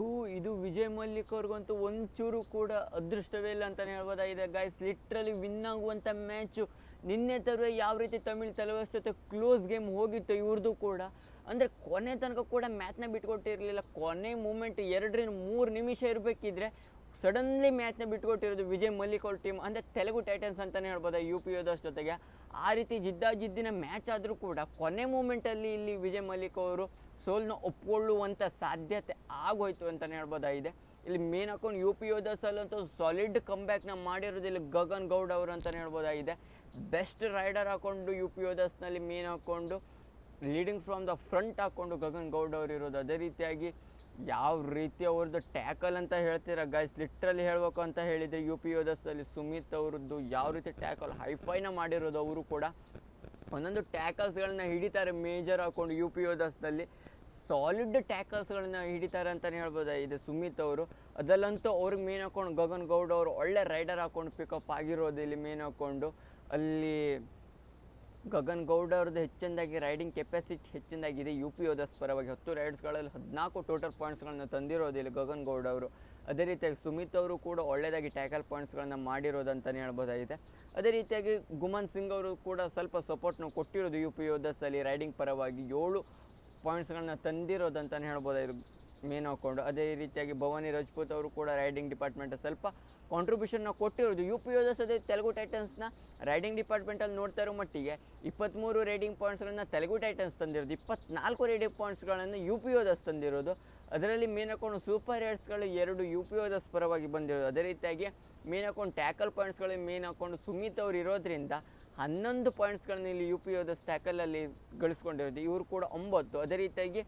ಥೂ, ಇದು ವಿಜಯ್ ಮಲ್ಲಿಕ್ ಅವ್ರಿಗಂತೂ ಒಂಚೂರು ಕೂಡ ಅದೃಷ್ಟವೇ ಇಲ್ಲ ಅಂತಲೇ ಹೇಳ್ಬೋದಾಗಿದೆ. ಗಾಯ್ಸ್ ಲಿಟ್ರಲಿ ವಿನ್ ಆಗುವಂಥ ಮ್ಯಾಚು ನಿನ್ನೆ ತರುವ ಯಾವ ರೀತಿ ತಮಿಳು ತಲೆವಸ್ ಜೊತೆ ಕ್ಲೋಸ್ ಗೇಮ್ ಹೋಗಿತ್ತು ಇವ್ರದ್ದು ಕೂಡ. ಅಂದರೆ ಕೊನೆ ತನಕ ಕೂಡ ಮ್ಯಾಚ್ನ ಬಿಟ್ಕೊಟ್ಟಿರಲಿಲ್ಲ. ಕೊನೆ ಮೂಮೆಂಟ್ ಎರಡರಿಂದ ಮೂರು ನಿಮಿಷ ಇರಬೇಕಿದ್ರೆ ಸಡನ್ಲಿ ಮ್ಯಾಚ್ನ ಬಿಟ್ಕೊಟ್ಟಿರೋದು ವಿಜಯ್ ಮಲ್ಲಿಕ್ ಅವ್ರ ಟೀಮ್ ಅಂದರೆ ತೆಲುಗು ಟೈಟನ್ಸ್ ಅಂತಲೇ ಹೇಳ್ಬೋದು ಯು ಪಿ ಯೋದಸ್ ಜೊತೆಗೆ. ಆ ರೀತಿ ಜಿದ್ದಾಜಿದ್ದಿನ ಮ್ಯಾಚ್ ಆದರೂ ಕೂಡ ಕೊನೆ ಮೂಮೆಂಟಲ್ಲಿ ಇಲ್ಲಿ ವಿಜಯ್ ಮಲ್ಲಿಕ್ ಅವರು ಸೋಲ್ನ ಒಪ್ಪಿಕೊಳ್ಳುವಂಥ ಸಾಧ್ಯತೆ ಆಗೋಯ್ತು ಅಂತಲೇ ಹೇಳ್ಬೋದಾಗಿದೆ. ಇಲ್ಲಿ ಮೇನ್ ಹಾಕೊಂಡು ಯು ಪಿ ಯೋಧಸಲ್ಲಂತೂ ಸಾಲಿಡ್ ಕಂಬ್ಯಾಕ್ನ ಮಾಡಿರೋದು ಇಲ್ಲಿ ಗಗನ್ ಗೌಡ್ ಅವರು ಅಂತಲೇ ಹೇಳ್ಬೋದಾಗಿದೆ. ಬೆಸ್ಟ್ ರೈಡರ್ ಹಾಕೊಂಡು ಯು ಪಿ ಯೋಧಸ್ನಲ್ಲಿ ಮೇನ್ ಹಾಕ್ಕೊಂಡು ಲೀಡಿಂಗ್ ಫ್ರಮ್ ದ ಫ್ರಂಟ್ ಹಾಕ್ಕೊಂಡು ಗಗನ್ ಗೌಡ್ ಅವರು ಇರೋದು. ಅದೇ ರೀತಿಯಾಗಿ ಯಾವ ರೀತಿ ಅವ್ರದ್ದು ಟ್ಯಾಕಲ್ ಅಂತ ಹೇಳ್ತೀರಾ ಗೈಸ್ ಲಿಟ್ರಲ್ಲಿ ಹೇಳಬೇಕು ಅಂತ ಹೇಳಿದರೆ ಯು ಪಿ ಯೋಧಸ್ನಲ್ಲಿ ಸುಮಿತ್ ಅವ್ರದ್ದು ಯಾವ ರೀತಿ ಟ್ಯಾಕಲ್ ಹೈಫೈನ ಮಾಡಿರೋದು ಅವರು ಕೂಡ ಒಂದೊಂದು ಟ್ಯಾಕಲ್ಸ್ಗಳನ್ನ ಹಿಡಿತಾರೆ ಮೇಜರ್ ಹಾಕೊಂಡು ಯು ಪಿ ಯೋಧಸ್ದಲ್ಲಿ ಸಾಲಿಡ್ ಟ್ಯಾಕಲ್ಸ್ಗಳನ್ನ ಹಿಡಿತಾರೆ ಅಂತಲೇ ಇದು ಸುಮಿತ್ ಅವರು. ಅದರಲ್ಲಂತೂ ಅವ್ರಿಗೆ ಮೇನ್ ಹಾಕೊಂಡು ಗಗನ್ ಗೌಡ ಅವರು ಒಳ್ಳೆ ರೈಡರ್ ಹಾಕೊಂಡು ಪಿಕಪ್ ಆಗಿರೋದು ಇಲ್ಲಿ ಮೇನ್ ಹಾಕೊಂಡು. ಅಲ್ಲಿ ಗಗನ್ ಗೌಡ ಅವ್ರದ್ದು ಹೆಚ್ಚಿನದಾಗಿ ರೈಡಿಂಗ್ ಕೆಪಾಸಿಟಿ ಹೆಚ್ಚಿನದಾಗಿದೆ. ಯು ಪಿ ಯೋಧಸ್ ಪರವಾಗಿ ಹತ್ತು ರೈಡ್ಸ್ಗಳಲ್ಲಿ ಹದಿನಾಲ್ಕು ಟೋಟಲ್ ಪಾಯಿಂಟ್ಸ್ಗಳನ್ನ ತಂದಿರೋದು ಇಲ್ಲಿ ಗಗನ್ ಗೌಡ ಅವರು. ಅದೇ ರೀತಿಯಾಗಿ ಸುಮಿತ್ ಅವರು ಕೂಡ ಒಳ್ಳೆಯದಾಗಿ ಟ್ಯಾಕಲ್ ಪಾಯಿಂಟ್ಸ್ಗಳನ್ನು ಮಾಡಿರೋದು ಅಂತಲೇ ಹೇಳ್ಬೋದಾಗಿದೆ. ಅದೇ ರೀತಿಯಾಗಿ ಗುಮನ್ ಸಿಂಗ್ ಅವರು ಕೂಡ ಸ್ವಲ್ಪ ಸಪೋರ್ಟ್ನ ಕೊಟ್ಟಿರೋದು ಯು ಪಿ ಯೋಧಸಲ್ಲಿ ರೈಡಿಂಗ್ ಪರವಾಗಿ ಏಳು ಪಾಯಿಂಟ್ಸ್ಗಳನ್ನ ತಂದಿರೋದು ಅಂತಲೇ ಹೇಳ್ಬೋದಾಗಿದೆ ಮೇನ್ ಹಾಕ್ಕೊಂಡು ಅದೇ ರೀತಿಯಾಗಿ ಭವಾನಿ ರಜಪೂತ್ ಅವರು ಕೂಡ ರೈಡಿಂಗ್ ಡಿಪಾರ್ಟ್ಮೆಂಟ್ ಸ್ವಲ್ಪ ಕಾಂಟ್ರಿಬ್ಯೂಷನ್ನ ಕೊಟ್ಟಿರೋದು ಯು ಪಿ ಯೋಧಸ್ ಅದೇ ತೆಲುಗು ಟೈಟನ್ಸ್ನ ರೈಡಿಂಗ್ ಡಿಪಾರ್ಟ್ಮೆಂಟಲ್ಲಿ ನೋಡ್ತಾ ಇರೋ ಮಟ್ಟಿಗೆ ಇಪ್ಪತ್ತ್ಮೂರು ರೈಡಿಂಗ್ ಪಾಯಿಂಟ್ಸ್ಗಳನ್ನು ತೆಲುಗು ಟೈಟನ್ಸ್ ತಂದಿರೋದು, ಇಪ್ಪತ್ನಾಲ್ಕು ರೈಡಿಂಗ್ ಪಾಯಿಂಟ್ಸ್ಗಳನ್ನು ಯು ಪಿ ಯೋಧಸ್ ತಂದಿರೋದು. ಅದರಲ್ಲಿ ಮೇನ್ ಹಾಕೊಂಡು ಸೂಪರ್ ರೇಟ್ಸ್ಗಳು ಎರಡು ಯು ಪಿ ಓದ ಪರವಾಗಿ ಬಂದಿರೋದು. ಅದೇ ರೀತಿಯಾಗಿ ಮೇನ್ ಹಾಕೊಂಡು ಟ್ಯಾಕಲ್ ಪಾಯಿಂಟ್ಸ್ಗಳು ಮೇನ್ ಹಾಕೊಂಡು ಸುಮಿತ್ ಅವರು ಇರೋದ್ರಿಂದ ಹನ್ನೊಂದು ಪಾಯಿಂಟ್ಸ್ಗಳನ್ನ ಇಲ್ಲಿ ಯು ಪಿ ಓದಸ್ ಟ್ಯಾಕಲಲ್ಲಿ ಗಳಿಸ್ಕೊಂಡಿರೋದು. ಇವರು ಕೂಡ ಒಂಬತ್ತು. ಅದೇ ರೀತಿಯಾಗಿ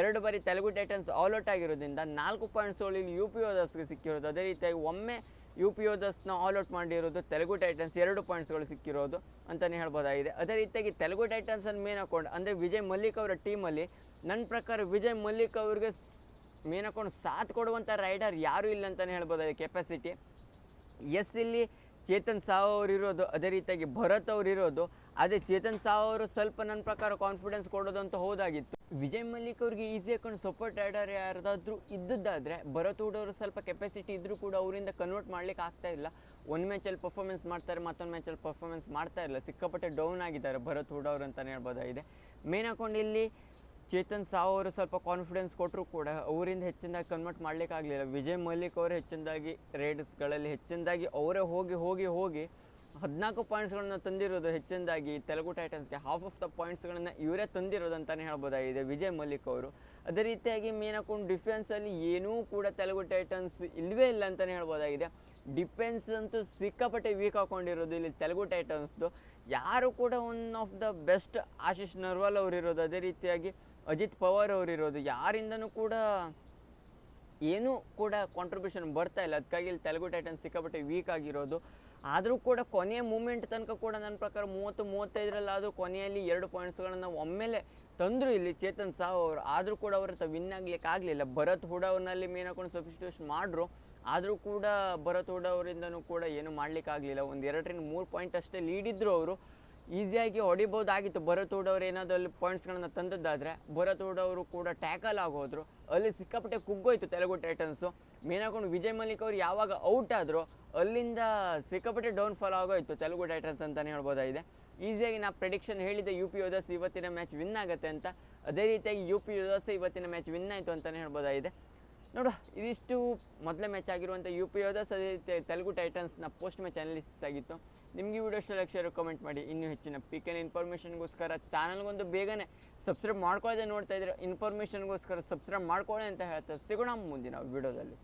ಎರಡು ಬಾರಿ ತೆಲುಗು ಟೈಟನ್ಸ್ ಆಲ್ಔಟ್ ಆಗಿರೋದ್ರಿಂದ ನಾಲ್ಕು ಪಾಯಿಂಟ್ಸ್ಗಳು ಇಲ್ಲಿ ಯು ಪಿ ಓದಸ್ಗೆ ಸಿಕ್ಕಿರೋದು. ಅದೇ ರೀತಿಯಾಗಿ ಒಮ್ಮೆ ಯು ಪಿ ಓದಸ್ನ ಔಟ್ ಮಾಡಿರೋದು ತೆಲುಗು ಟೈಟನ್ಸ್ ಎರಡು ಪಾಯಿಂಟ್ಸ್ಗಳು ಸಿಕ್ಕಿರೋದು ಅಂತಲೇ ಹೇಳ್ಬೋದಾಗಿದೆ. ಅದೇ ರೀತಿಯಾಗಿ ತೆಲುಗು ಟೈಟನ್ಸನ್ನು ಮೇನ್ ಹಾಕೊಂಡು ಅಂದರೆ ವಿಜಯ್ ಮಲ್ಲಿಕ್ ಅವರ ಟೀಮಲ್ಲಿ ನನ್ನ ಪ್ರಕಾರ ವಿಜಯ್ ಮಲ್ಲಿಕ್ ಅವ್ರಿಗೆ ಮೇನ್ ಹಾಕೊಂಡು ಸಾಥ್ ಕೊಡುವಂಥ ರೈಡರ್ ಯಾರೂ ಇಲ್ಲ ಅಂತಲೇ ಹೇಳ್ಬೋದಾಗಿದೆ ಕೆಪಾಸಿಟಿ ಎಸ್ ಇಲ್ಲಿ ಚೇತನ್ ಸಾವು ಅವ್ರು ಇರೋದು ಅದೇ ರೀತಿಯಾಗಿ ಭರತ್ ಅವ್ರು ಇರೋದು, ಅದೇ ಚೇತನ್ ಸಾವ್ ಅವರು ಸ್ವಲ್ಪ ನನ್ನ ಪ್ರಕಾರ ಕಾನ್ಫಿಡೆನ್ಸ್ ಕೊಡೋದು ಅಂತ ಹೋದಾಗಿತ್ತು. ವಿಜಯ್ ಮಲ್ಲಿಕ್ ಅವ್ರಿಗೆ ಈಸಿ ಹಾಕೊಂಡು ಸಪೋರ್ಟ್ ರೈಡರ್ ಯಾರ್ದಾದ್ರೂ ಇದ್ದದ್ದಾದರೆ ಭರತ್ ಹೂಡ್ ಅವರು ಸ್ವಲ್ಪ ಕೆಪಾಸಿಟಿ ಇದ್ದರೂ ಕೂಡ ಅವರಿಂದ ಕನ್ವರ್ಟ್ ಮಾಡ್ಲಿಕ್ಕೆ ಆಗ್ತಾ ಇಲ್ಲ. ಒಂದು ಮ್ಯಾಚಲ್ಲಿ ಪರ್ಫಾರ್ಮೆನ್ಸ್ ಮಾಡ್ತಾರೆ, ಮತ್ತೊಂದು ಮ್ಯಾಚಲ್ಲಿ ಪರ್ಫಾರ್ಮೆನ್ಸ್ ಮಾಡ್ತಾ ಇಲ್ಲ. ಸಿಕ್ಕಾಪಟ್ಟೆ ಡೌನ್ ಆಗಿದ್ದಾರೆ ಭರತ್ ಹೂಡವ್ರು ಅಂತಲೇ ಹೇಳ್ಬೋದಾಗಿದೆ. ಮೇನ್ ಹಾಕೊಂಡು ಇಲ್ಲಿ ಚೇತನ್ ಸಾವ್ ಅವರು ಸ್ವಲ್ಪ ಕಾನ್ಫಿಡೆನ್ಸ್ ಕೊಟ್ಟರು ಕೂಡ ಅವರಿಂದ ಹೆಚ್ಚಿನದಾಗಿ ಕನ್ವರ್ಟ್ ಮಾಡಲಿಕ್ಕೆ ಆಗಲಿಲ್ಲ ವಿಜಯ್ ಮಲ್ಲಿಕ್ ಅವರು ಹೆಚ್ಚಿನದಾಗಿ ರೇಡ್ಸ್ಗಳಲ್ಲಿ ಹೆಚ್ಚಿನದಾಗಿ ಅವರೇ ಹೋಗಿ ಹೋಗಿ ಹೋಗಿ ಹದಿನಾಲ್ಕು ಪಾಯಿಂಟ್ಸ್ಗಳನ್ನು ತಂದಿರೋದು ಹೆಚ್ಚಿನದಾಗಿ ತೆಲುಗು ಟೈಟನ್ಸ್ಗೆ ಹಾಫ್ ಆಫ್ ದ ಪಾಯಿಂಟ್ಸ್ಗಳನ್ನು ಇವರೇ ತಂದಿರೋದು ಅಂತಲೇ ಹೇಳ್ಬೋದಾಗಿದೆ ವಿಜಯ್ ಮಲ್ಲಿಕ್ ಅವರು. ಅದೇ ರೀತಿಯಾಗಿ ಮೇನ್ ಹಾಕೊಂಡು ಡಿಫೆನ್ಸಲ್ಲಿ ಏನೂ ಕೂಡ ತೆಲುಗು ಟೈಟನ್ಸ್ ಇಲ್ಲವೇ ಇಲ್ಲ ಅಂತಲೇ ಹೇಳ್ಬೋದಾಗಿದೆ. ಡಿಫೆನ್ಸ್ ಅಂತೂ ಸಿಕ್ಕಾಪಟ್ಟೆ ವೀಕ್ ಹಾಕೊಂಡಿರೋದು ಇಲ್ಲಿ ತೆಲುಗು ಟೈಟನ್ಸ್ದು ಯಾರು ಕೂಡ one of the best Ashish Narwal ಅವರು ಇರೋದು. ಅದೇ ರೀತಿಯಾಗಿ ಅಜಿತ್ ಪವಾರ್ ಇರೋದು ಯಾರಿಂದನೂ ಕೂಡ ಏನೂ ಕೂಡ ಕಾಂಟ್ರಿಬ್ಯೂಷನ್ ಬರ್ತಾ ಇಲ್ಲ. ಅದಕ್ಕಾಗಿ ಇಲ್ಲಿ ತೆಲುಗು ಟೈಟನ್ಸ್ ಸಿಕ್ಕಾಪಟ್ಟೆ ವೀಕ್ ಆಗಿರೋದು. ಆದರೂ ಕೂಡ ಕೊನೆಯ ಮೂಮೆಂಟ್ ತನಕ ಕೂಡ ನನ್ನ ಪ್ರಕಾರ ಮೂವತ್ತು ಮೂವತ್ತೈದರಲ್ಲಾದರೂ ಕೊನೆಯಲ್ಲಿ ಎರಡು ಪಾಯಿಂಟ್ಸ್ಗಳನ್ನು ಒಮ್ಮೆಲೆ ತಂದರು ಇಲ್ಲಿ ಚೇತನ್ ಸಾವ್ ಅವರು. ಆದರೂ ಕೂಡ ಅವ್ರ ಹತ್ರ ವಿನ್ ಆಗ್ಲಿಕ್ಕೆ ಆಗಲಿಲ್ಲ. ಭರತ್ ಹುಡ ಅವ್ರನ್ನಲ್ಲಿ ಮೇನ್ ಹಾಕೊಂಡು ಸಬ್ಸ್ಟಿಟ್ಯೂಷನ್ ಮಾಡಿದ್ರು ಆದರೂ ಕೂಡ ಭರತ್ ಹುಡ ಅವರಿಂದನೂ ಕೂಡ ಏನು ಮಾಡ್ಲಿಕ್ಕೆ ಆಗಲಿಲ್ಲ. ಒಂದು ಎರಡರಿಂದ ಮೂರು ಪಾಯಿಂಟ್ ಅಷ್ಟೇ ಲೀಡ್ ಅವರು. ಈಸಿಯಾಗಿ ಹೊಡಿಬೋದಾಗಿತ್ತು ಭರತ್ ಹೂಡ್ ಅವ್ರು ಏನಾದರೂ ಅಲ್ಲಿ ಪಾಯಿಂಟ್ಸ್ಗಳನ್ನು ತಂದದ್ದಾದರೆ ಭರತ್ ಹೂಡ್ ಅವರು ಕೂಡ ಟ್ಯಾಕಲ್ ಆಗೋದ್ರು. ಅಲ್ಲಿ ಸಿಕ್ಕಾಪಟ್ಟೆ ಕುಗ್ಗೋಯ್ತು ತೆಲುಗು ಟೈಟನ್ಸು ಮೇನ್ ಹಾಕೊಂಡು ವಿಜಯ್ ಮಲ್ಲಿಕ್ ಅವ್ರು ಯಾವಾಗ ಔಟ್ ಆದರೂ ಅಲ್ಲಿಂದ ಸಿಕ್ಕಾಪಟ್ಟೆ ಡೌನ್ಫಾಲ್ ಆಗೋಯ್ತು ತೆಲುಗು ಟೈಟನ್ಸ್ ಅಂತಲೇ ಹೇಳ್ಬೋದಾಗಿದೆ. ಈಸಿಯಾಗಿ ನಾ ಪ್ರೆಡಿಕ್ಷನ್ ಹೇಳಿದ್ದೆ ಯು ಪಿ ಯೋಧಸ್ ಇವತ್ತಿನ ಮ್ಯಾಚ್ ವಿನ್ ಆಗುತ್ತೆ ಅಂತ. ಅದೇ ರೀತಿಯಾಗಿ ಯು ಪಿ ಯೋಧಸ್ ಇವತ್ತಿನ ಮ್ಯಾಚ್ ವಿನ್ ಆಯಿತು ಅಂತಲೇ ಹೇಳ್ಬೋದಾಗಿದೆ. ನೋಡು, ಇದಿಷ್ಟು ಮೊದಲ ಮ್ಯಾಚ್ ಆಗಿರುವಂಥ ಯು ಪಿ ಯೋಧಸ್ ಅದೇ ರೀತಿ ತೆಲುಗು ಟೈಟನ್ಸ್ನ ಪೋಸ್ಟ್ ಮ್ಯಾಚ್ ಅನಾಲಿಸಿಸ್ ಆಗಿತ್ತು. ನಿಮಗೆ ವಿಡಿಯೋ ಇಷ್ಟ ಲೈಕ್ ಶೇರ್ ಕಮೆಂಟ್ ಮಾಡಿ. ಇನ್ನೂ ಹೆಚ್ಚಿನ ಪಿಕನ್ ಇನ್ಫಾರ್ಮೇಷನ್ಗೋಸ್ಕರ ಚಾನಲ್ಗೊಂದು ಬೇಗನೆ ಸಬ್ಸ್ಕ್ರೈಬ್ ಮಾಡ್ಕೊಳ್ಳೋದೇ ನೋಡ್ತಾ ಇದ್ರೆ ಇನ್ಫಾರ್ಮೇಷನ್ಗೋಸ್ಕರ ಸಬ್ಸ್ಕ್ರೈಬ್ ಮಾಡ್ಕೊಳ್ಳಿ ಅಂತ ಹೇಳ್ತಾರೆ ಸಿಗೋಣ ಮುಂದಿನ ವಿಡಿಯೋದಲ್ಲಿ.